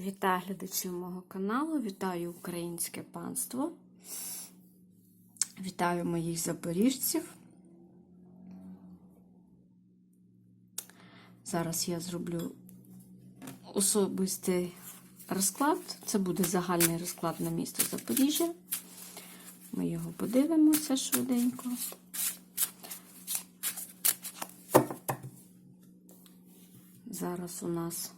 Вітаю глядачів мого каналу, вітаю українське панство, вітаю моїх запоріжців. Зараз я зроблю особистий розклад. Це буде загальний розклад на місто Запоріжжя. Ми його подивимося швиденько. Зараз у нас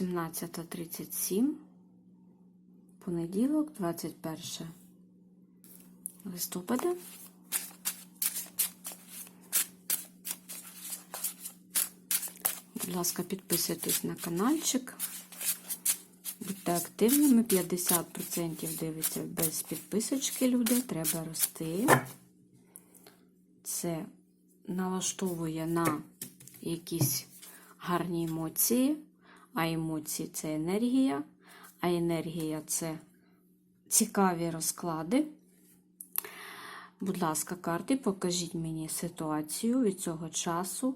17.37, понеділок, 21 листопада. Будь ласка, підписуйтесь на каналчик. Будьте активними. 50% дивиться без підписочки люди. Треба рости. Це налаштовує на якісь гарні емоції, а емоції це енергія, а енергія це цікаві розклади. Будь ласка, карти, покажіть мені ситуацію від цього часу,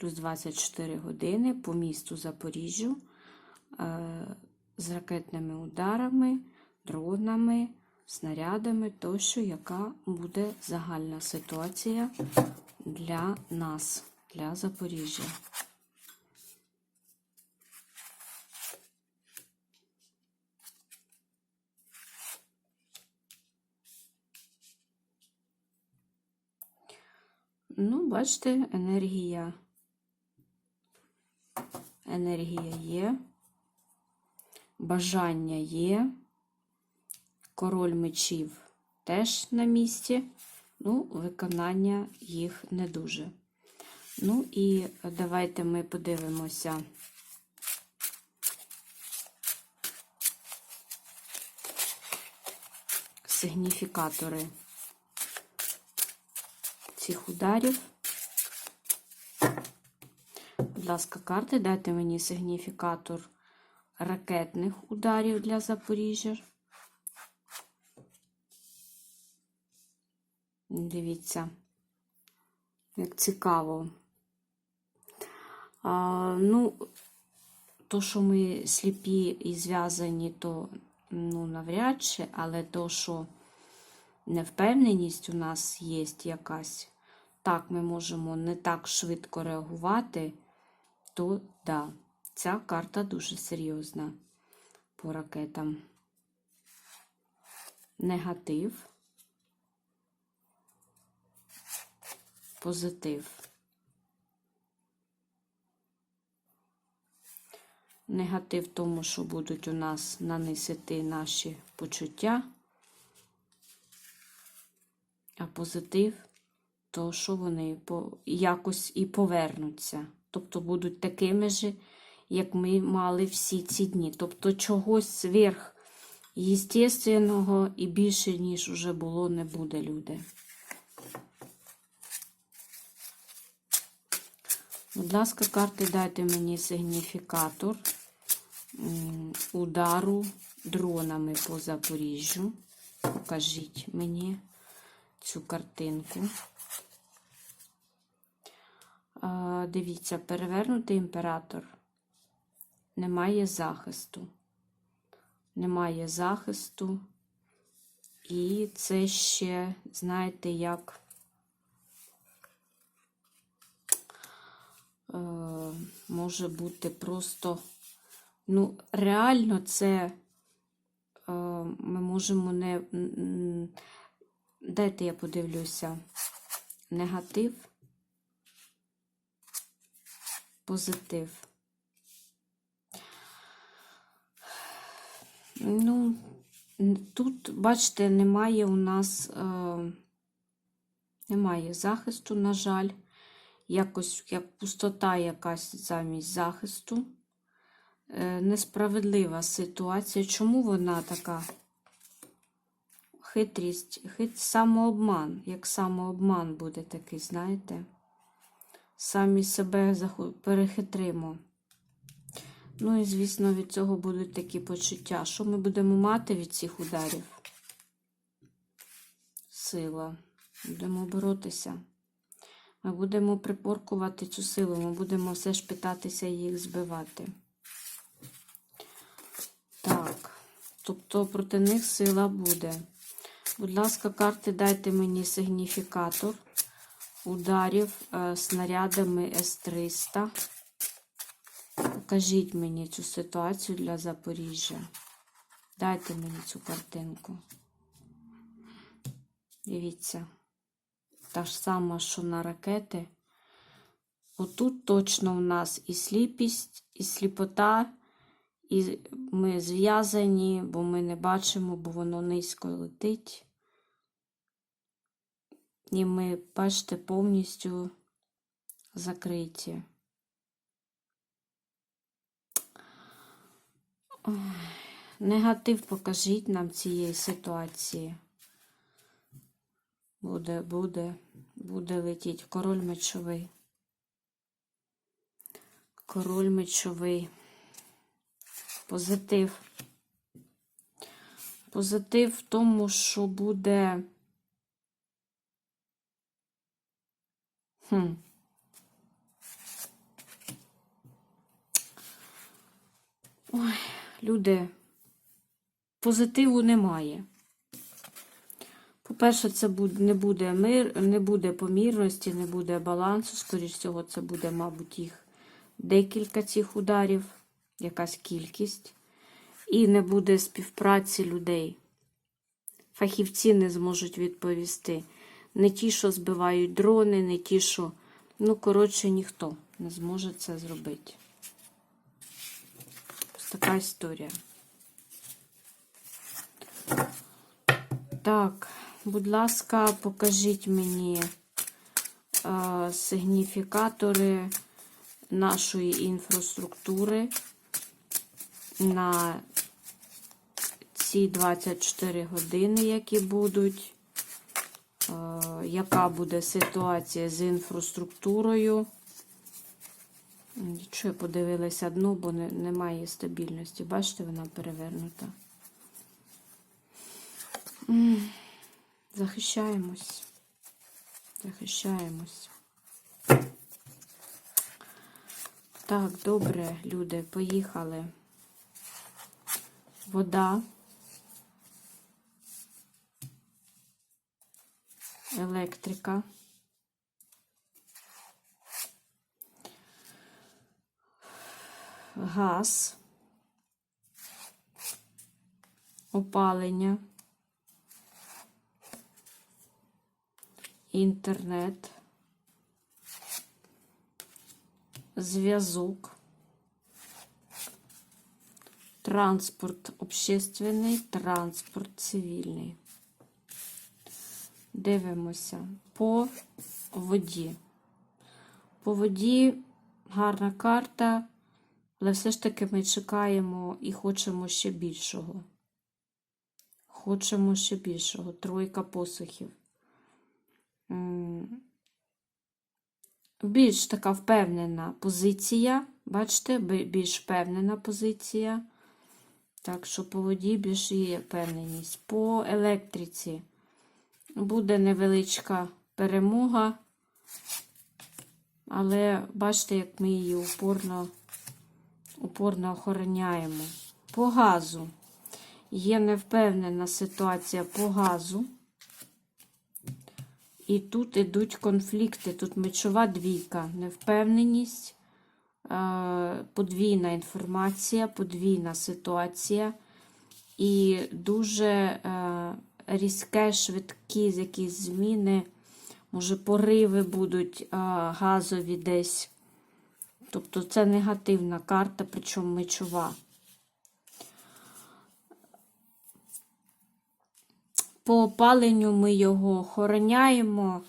плюс 24 години по місту Запоріжжю е, з ракетними ударами, дронами, снарядами тощо, яка буде загальна ситуація для нас, для Запоріжжя. Ну, бачите, енергія. Енергія є, бажання є, король мечів теж на місці, ну, виконання їх не дуже. Ну і давайте ми подивимося. Сигніфікатори цих ударів. Будь ласка, карти, дайте мені сигніфікатор ракетних ударів для Запоріжжя. Дивіться, як цікаво. А, ну, то, що ми сліпі і зв'язані, то ну, навряд чи, але то, що невпевненість у нас є якась, так, ми можемо не так швидко реагувати, то да, ця карта дуже серйозна по ракетам. Негатив, позитив. Негатив в тому, що будуть у нас нанисити наші почуття, а позитив то, що вони якось і повернуться. Тобто будуть такими ж, як ми мали всі ці дні. Тобто чогось сверх єстественного і більше, ніж вже було, не буде, люди. Будь ласка, карти, дайте мені сигніфікатор удару дронами по Запоріжжю. Покажіть мені цю картинку. Дивіться, перевернутий імператор. Немає захисту. Немає захисту. І це ще, знаєте, як. е, може бути просто, ну, реально це е, ми можемо не. Дайте я подивлюся. Негатив, позитив. Ну, тут, бачите, немає у нас е, немає захисту, на жаль якось як пустота якась замість захисту. Е, Несправедлива ситуація. Чому вона така хитрість, хит, самообман, як самообман буде такий, знаєте? Самі себе перехитримо. Ну і, звісно, від цього будуть такі почуття. Що ми будемо мати від цих ударів? Сила. Будемо боротися. Ми будемо припоркувати цю силу, ми будемо все ж питатися їх збивати. Так, тобто проти них сила буде. Будь ласка, карти, дайте мені сигніфікатор ударів е, снарядами С-300. Покажіть мені цю ситуацію для Запоріжжя. Дайте мені цю картинку. Дивіться. Та ж сама, що на ракети. Отут точно в нас і сліпість, і сліпота, і ми зв'язані, бо ми не бачимо, бо воно низько летить. І ми, бачите, повністю закриті. Негатив покажіть нам цієї ситуації. Буде, буде, буде летіть. Король мечовий. Король мечовий. Позитив. Позитив в тому, що буде. Хм. Ой, люди, позитиву немає. По-перше, це не буде мир, не буде помірності, не буде балансу. Скоріш всього, це буде, мабуть, їх декілька цих ударів, якась кількість. І не буде співпраці людей. Фахівці не зможуть відповісти. Не ті, що збивають дрони, не ті, що. Ну, коротше, ніхто не зможе це зробити. Ось така історія. Так, будь ласка, покажіть мені е, сигніфікатори нашої інфраструктури на ці 24 години, які будуть. Е, яка буде ситуація з інфраструктурою? Що я подивилася дно, бо не, немає стабільності. Бачите, вона перевернута. Захищаємось. Захищаємось. Так, добре, люди, поїхали. Вода. Електрика. Газ. Опалення. Інтернет. Зв'язок. Транспорт общественний, транспорт цивільний. Дивимося по воді. По воді гарна карта, але все ж таки ми чекаємо і хочемо ще більшого. Хочемо ще більшого. Тройка посухів. Більш така впевнена позиція. Бачите, більш впевнена позиція. Так що по воді більш є впевненість. По електриці буде невеличка перемога, але бачите, як ми її упорно, упорно охороняємо. По газу є невпевнена ситуація по газу. І тут ідуть конфлікти. Тут мечова двійка, невпевненість, е, подвійна інформація, подвійна ситуація. І дуже е, різке, швидкі якісь зміни, може, пориви будуть газові десь. Тобто це негативна карта, причому мечова. По опаленню ми його охороняємо,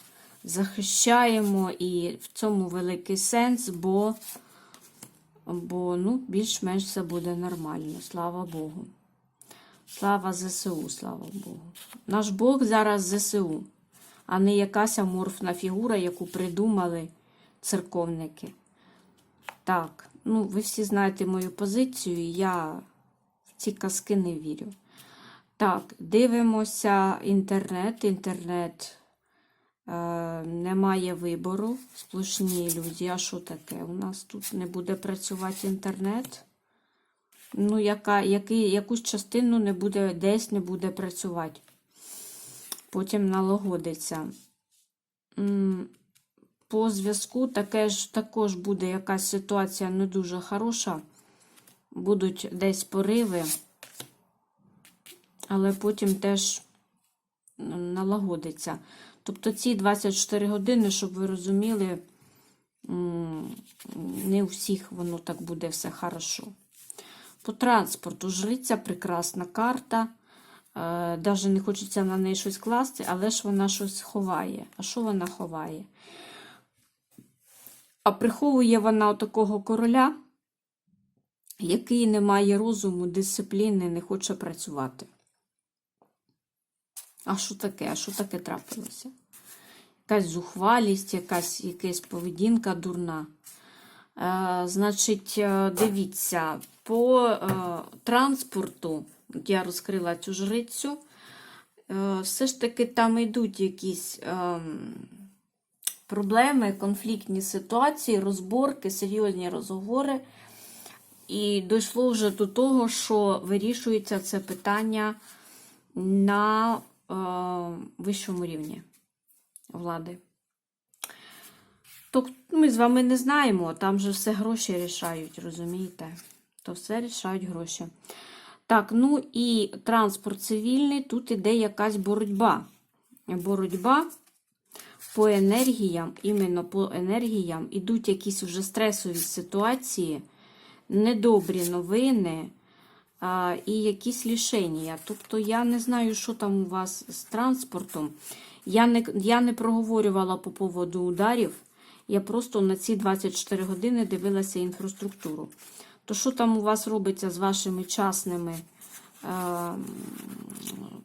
захищаємо, і в цьому великий сенс, бо, бо ну, більш-менш все буде нормально, слава Богу. Слава ЗСУ, слава Богу. Наш Бог зараз ЗСУ, а не якась аморфна фігура, яку придумали церковники. Так, ну, ви всі знаєте мою позицію, я в ці казки не вірю. Так, дивимося інтернет. Інтернет Е, немає вибору, сплошні ілюзії. А що таке? У нас тут не буде працювати інтернет. Ну, яка, який, якусь частину не буде, десь не буде працювати. Потім налагодиться. По зв'язку також буде якась ситуація не дуже хороша. Будуть десь пориви, але потім теж налагодиться. Тобто ці 24 години, щоб ви розуміли, не у всіх воно так буде все хорошо. По транспорту жриця прекрасна карта. Е, Даже не хочеться на неї щось класти, але ж вона щось ховає. А що вона ховає? А приховує вона такого короля, який не має розуму, дисципліни, не хоче працювати. А що таке? А що таке трапилося? Якась зухвалість, якась, якась поведінка дурна. Е, значить, е, дивіться, по е, транспорту, я розкрила цю жрицю, все ж таки там йдуть якісь проблеми, конфліктні ситуації, розборки, серйозні розговори. І дійшло вже до того, що вирішується це питання на вищому рівні влади. То ми з вами не знаємо, там же все гроші рішають, розумієте? То все рішають гроші. Так, ну і транспорт цивільний, тут іде якась боротьба. Боротьба по енергіям, іменно по енергіям, ідуть якісь вже стресові ситуації, недобрі новини а, і якісь рішення. Тобто я не знаю, що там у вас з транспортом. Я не, я не проговорювала по поводу ударів. Я просто на ці 24 години дивилася інфраструктуру. То що там у вас робиться з вашими частними е,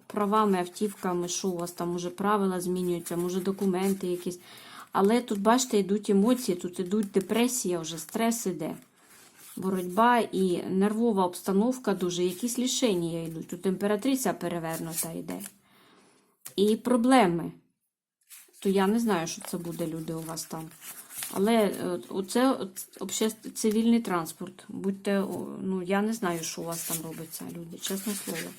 правами, автівками, що у вас там, може, правила змінюються, може, документи якісь. Але тут, бачите, йдуть емоції, тут йдуть депресія, вже стрес іде. Боротьба і нервова обстановка дуже, якісь рішення йдуть. Тут імператриця перевернута йде. І проблеми. То я не знаю, що це буде, люди, у вас там. Але е, обще- цивільний транспорт. Будьте, ну я не знаю, що у вас там робиться, люди, чесне слово.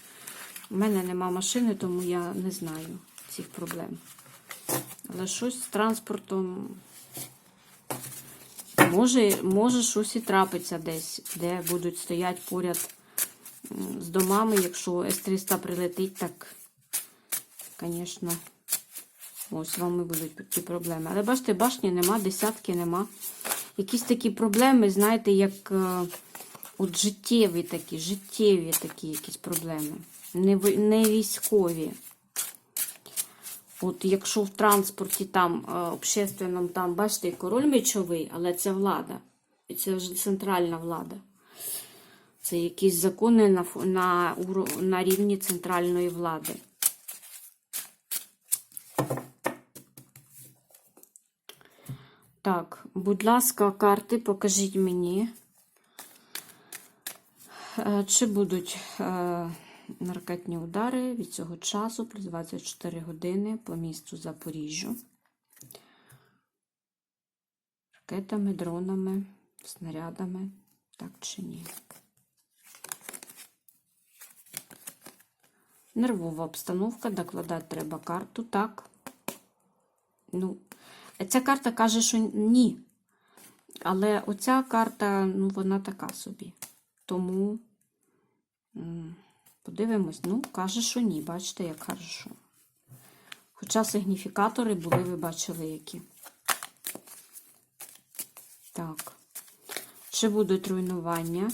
У мене нема машини, тому я не знаю цих проблем. Але щось з транспортом. Може, може щось і трапиться десь, де будуть стояти поряд з домами. Якщо С-300 прилетить, так, звісно, ось з вами будуть такі проблеми. Але бачите, башні нема, десятки нема. Якісь такі проблеми, знаєте, як е, от життєві такі, життєві такі якісь проблеми. Не, не військові. От якщо в транспорті там е, общественному, там, бачите, король мечовий, але це влада. І це вже центральна влада. Це якісь закони на, на, на рівні центральної влади. Так, будь ласка, карти, покажіть мені, е, чи будуть е, наркотні удари від цього часу плюс 24 години по місту Запоріжжю. Ракетами, дронами, снарядами, так чи ні. Нервова обстановка, докладати треба карту, так. Ну, ця карта каже, що ні. Але оця карта, ну, вона така собі. Тому подивимось, ну, каже, що ні. Бачите, як хорошо. Хоча сигніфікатори були, ви бачили, які. Так. Чи будуть руйнування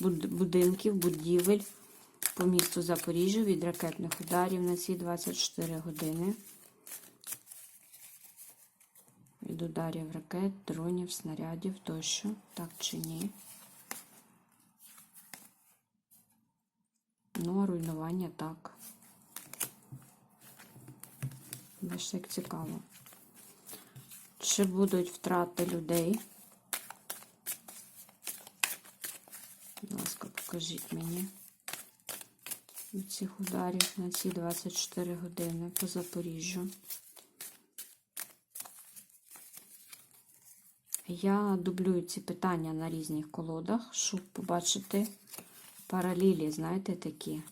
будинків, будівель по місту Запоріжжя від ракетних ударів на ці 24 години? Від ударів ракет, дронів, снарядів тощо, так чи ні? Ну, а руйнування так. Бачите, як цікаво. Чи будуть втрати людей? Будь ласка, покажіть мені від цих ударів на ці 24 години по Запоріжжю. Я дублюю ці питання на різних колодах, щоб побачити паралелі, знаєте, такі.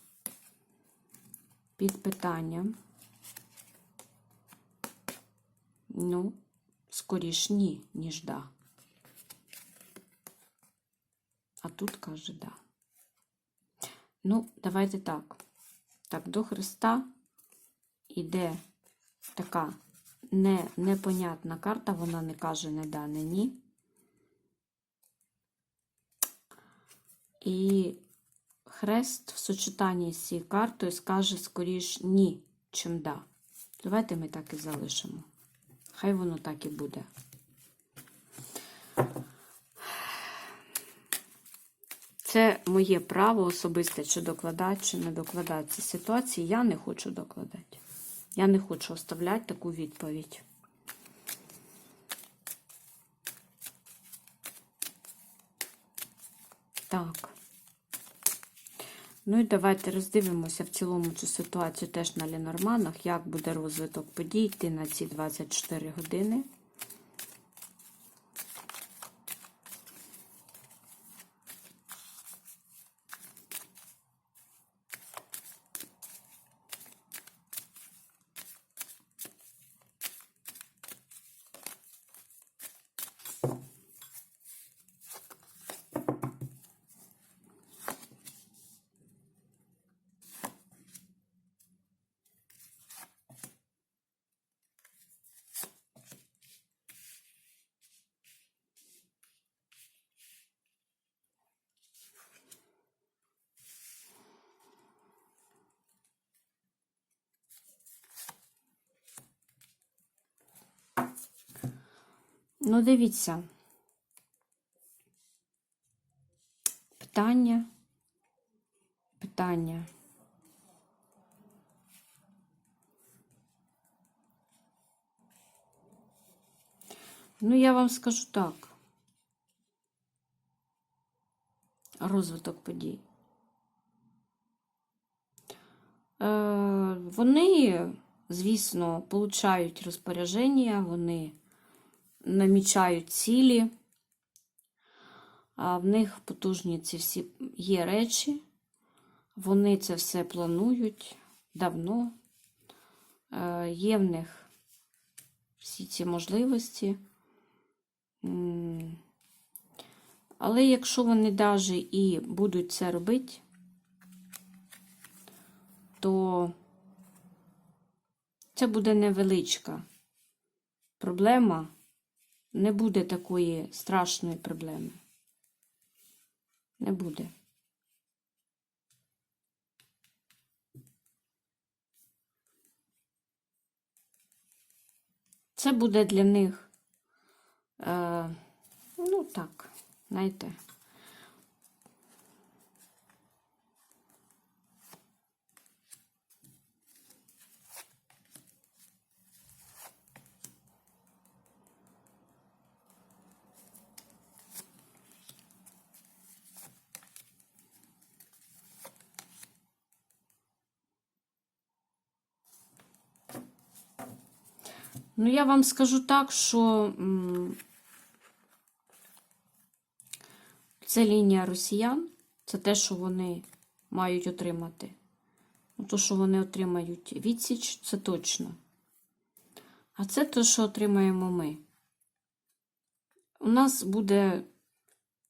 Під питанням. Ну, скоріш ні, ніж да. А тут каже да. Ну, давайте так. Так, до Христа іде така не, непонятна карта, вона не каже не да, не ні. І хрест в сочетанні з цією картою скаже скоріш ні, чим да. Давайте ми так і залишимо. Хай воно так і буде. Це моє право особисте, чи докладати, чи не докладати ці ситуації. Я не хочу докладати. Я не хочу оставляти таку відповідь. Так. Ну і давайте роздивимося в цілому цю ситуацію теж на Ленорманах, як буде розвиток подій йти на ці 24 години. Ну, дивіться. Питання. Питання. Ну, я вам скажу так. Розвиток подій. Е, вони, звісно, получають розпорядження, вони намічають цілі, в них потужні ці всі є речі, вони це все планують давно, Е, є в них всі ці можливості. Але якщо вони навіть і будуть це робити, то це буде невеличка проблема не буде такої страшної проблеми. Не буде. Це буде для них, е, ну так, знаєте. Ну, я вам скажу так, що це лінія росіян, це те, що вони мають отримати. Ну, то, що вони отримають відсіч, це точно. А це те, що отримаємо ми. У нас буде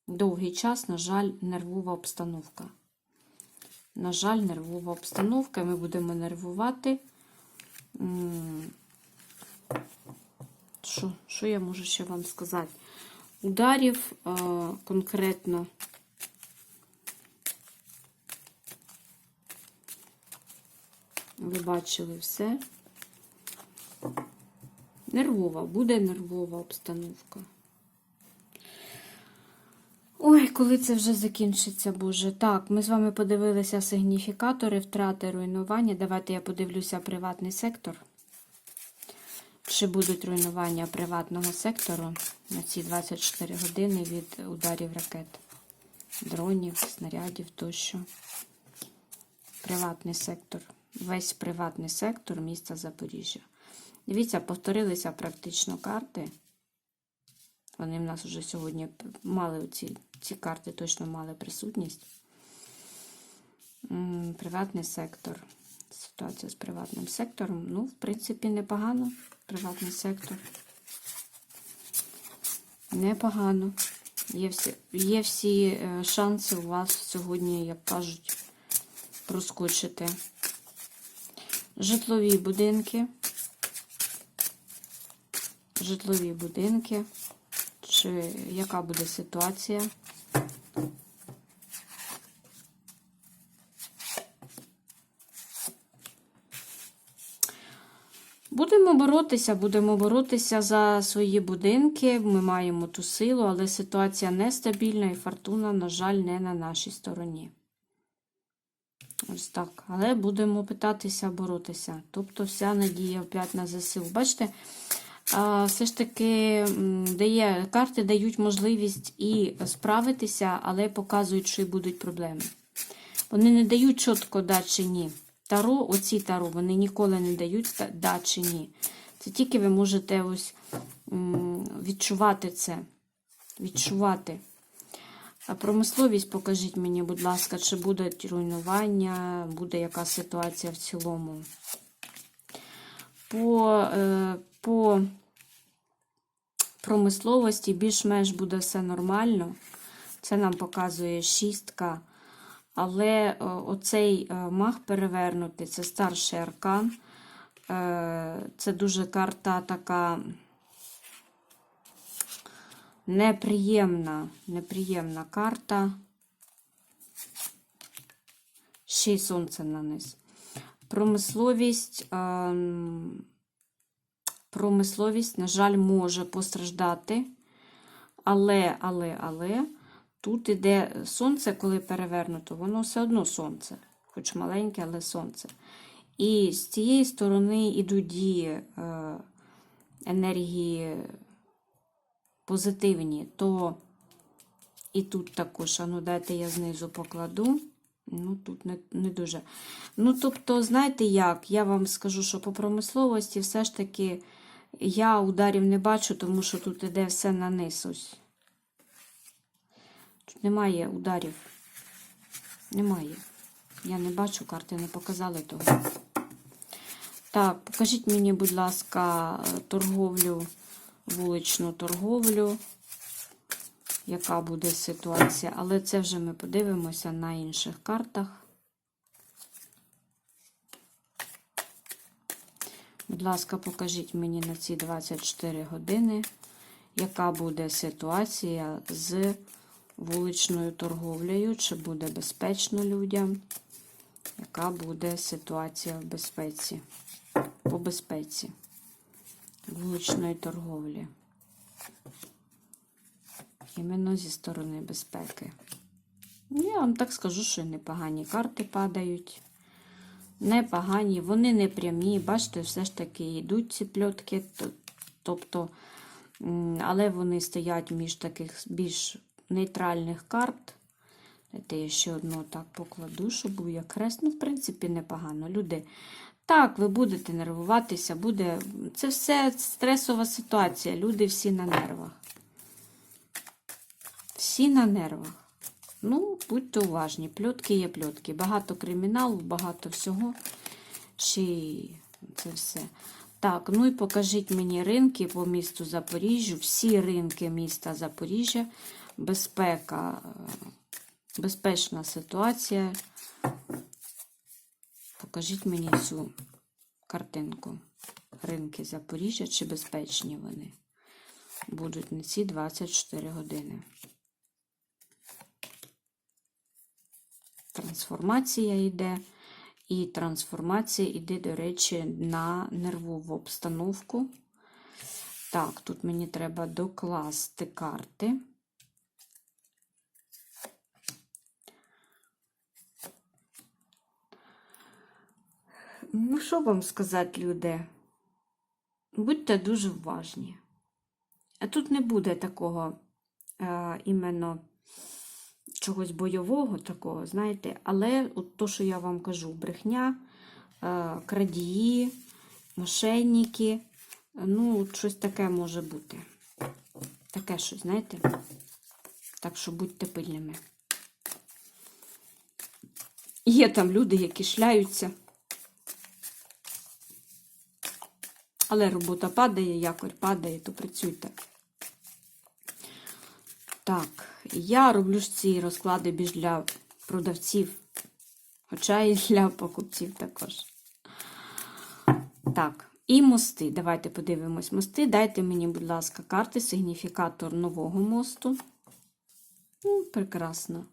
довгий час, на жаль, нервова обстановка. На жаль, нервова обстановка, ми будемо нервувати. Що, що я можу ще вам сказати? Ударів е, конкретно. Ви бачили все. Нервова, буде нервова обстановка. Ой, коли це вже закінчиться, Боже. Так, ми з вами подивилися сигніфікатори, втрати, руйнування. Давайте я подивлюся приватний сектор. Чи будуть руйнування приватного сектору на ці 24 години від ударів ракет, дронів, снарядів тощо. Приватний сектор. Весь приватний сектор міста Запоріжжя. Дивіться, повторилися практично карти. Вони в нас вже сьогодні мали ці, ці карти, точно мали присутність. Приватний сектор. Ситуація з приватним сектором. Ну, в принципі, непогано. Приватний сектор. Непогано. Є всі, є всі е, шанси у вас сьогодні, як кажуть, проскочити. Житлові будинки. Житлові будинки. Чи яка буде ситуація? Будемо боротися, будемо боротися за свої будинки. Ми маємо ту силу, але ситуація нестабільна і фортуна, на жаль, не на нашій стороні. Ось так. Але будемо питатися боротися. Тобто вся надія опять на ЗСУ. Бачите, все ж таки дає, карти дають можливість і справитися, але показують, що і будуть проблеми. Вони не дають чітко да чи ні. Таро, оці таро, вони ніколи не дають да чи ні. Це тільки ви можете ось відчувати це. Відчувати. А промисловість покажіть мені, будь ласка, чи буде руйнування, буде яка ситуація в цілому. По, е, по промисловості більш-менш буде все нормально. Це нам показує шістка. Але е, оцей е, маг перевернутий, це старший аркан. Е, Це дуже карта така неприємна, неприємна карта. Ще й сонце на низ. Промисловість, ем, промисловість, на жаль, може постраждати. Але, але, але, тут іде сонце, коли перевернуто, воно все одно сонце, хоч маленьке, але сонце. І з цієї сторони йдуть дії е, енергії позитивні, то і тут також, а ну дайте я знизу покладу. Ну, тут не, не дуже. Ну, тобто, знаєте як? Я вам скажу, що по промисловості все ж таки я ударів не бачу, тому що тут іде все на низ ось. Тут немає ударів. Немає. Я не бачу, карти не показали того. Так, покажіть мені, будь ласка, торговлю, вуличну торговлю. Яка буде ситуація? Але це вже ми подивимося на інших картах. Будь ласка, покажіть мені на ці 24 години, яка буде ситуація з вуличною торговлею, чи буде безпечно людям, яка буде ситуація в безпеці, по безпеці вуличної торговлі. Іменно зі сторони безпеки. Ну, Я вам так скажу, що непогані карти падають. Непогані, вони не прямі. Бачите, все ж таки йдуть ці пльотки. Тобто, але вони стоять між таких більш нейтральних карт. Дайте я ще одну так покладу, щоб був як. Ну, в принципі, непогано. Люди. Так, ви будете нервуватися, буде. Це все стресова ситуація. Люди всі на нервах. Всі на нервах. Ну, будьте уважні. Пльотки є пльотки. Багато криміналу, багато всього. Чи це все. Так, ну і покажіть мені ринки по місту Запоріжжю. Всі ринки міста Запоріжжя. Безпека, е, безпечна ситуація. Покажіть мені цю картинку. Ринки Запоріжжя, чи безпечні вони будуть на ці 24 години. Трансформація йде. І трансформація йде, до речі, на нервову обстановку. Так, тут мені треба докласти карти. Ну, що вам сказати, люди? Будьте дуже уважні. А тут не буде такого е, іменно чогось бойового такого, знаєте, але от то, що я вам кажу, брехня, е, крадії, мошенники, ну, щось таке може бути. Таке щось, знаєте? Так що будьте пильними. Є там люди, які шляються. Але робота падає, якорь падає, то працюйте. Так, я роблю ж ці розклади більш для продавців, хоча і для покупців також. Так, і мости. Давайте подивимось мости. Дайте мені, будь ласка, карти, сигніфікатор нового мосту. Ну, прекрасно.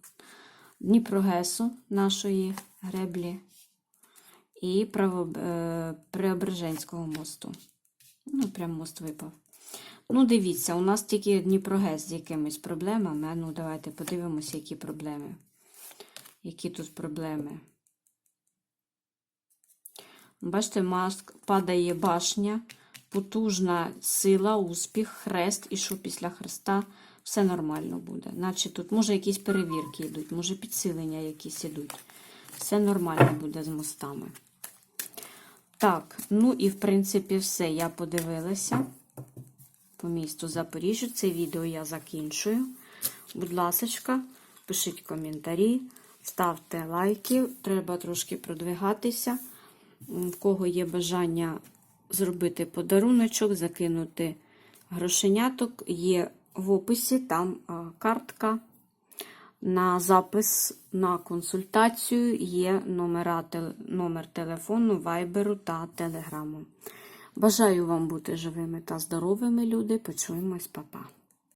Дніпрогесу нашої греблі і е, Преображенського мосту. Ну, прям мост випав. Ну, дивіться, у нас тільки Дніпрогес з якимись проблемами. Ну, давайте подивимося, які проблеми. Які тут проблеми. Бачите, маск падає башня, потужна сила, успіх, хрест, і що після хреста все нормально буде. Наче тут, може, якісь перевірки йдуть, може, підсилення якісь йдуть. Все нормально буде з мостами. Так, ну і в принципі все. Я подивилася по місту Запоріжжя. Це відео я закінчую. Будь ласка, пишіть коментарі, ставте лайки. Треба трошки продвигатися. В кого є бажання зробити подаруночок, закинути грошеняток, є в описі там картка. На запис на консультацію є номера, номер телефону, вайберу та телеграму. Бажаю вам бути живими та здоровими, люди. Почуємось, па-па.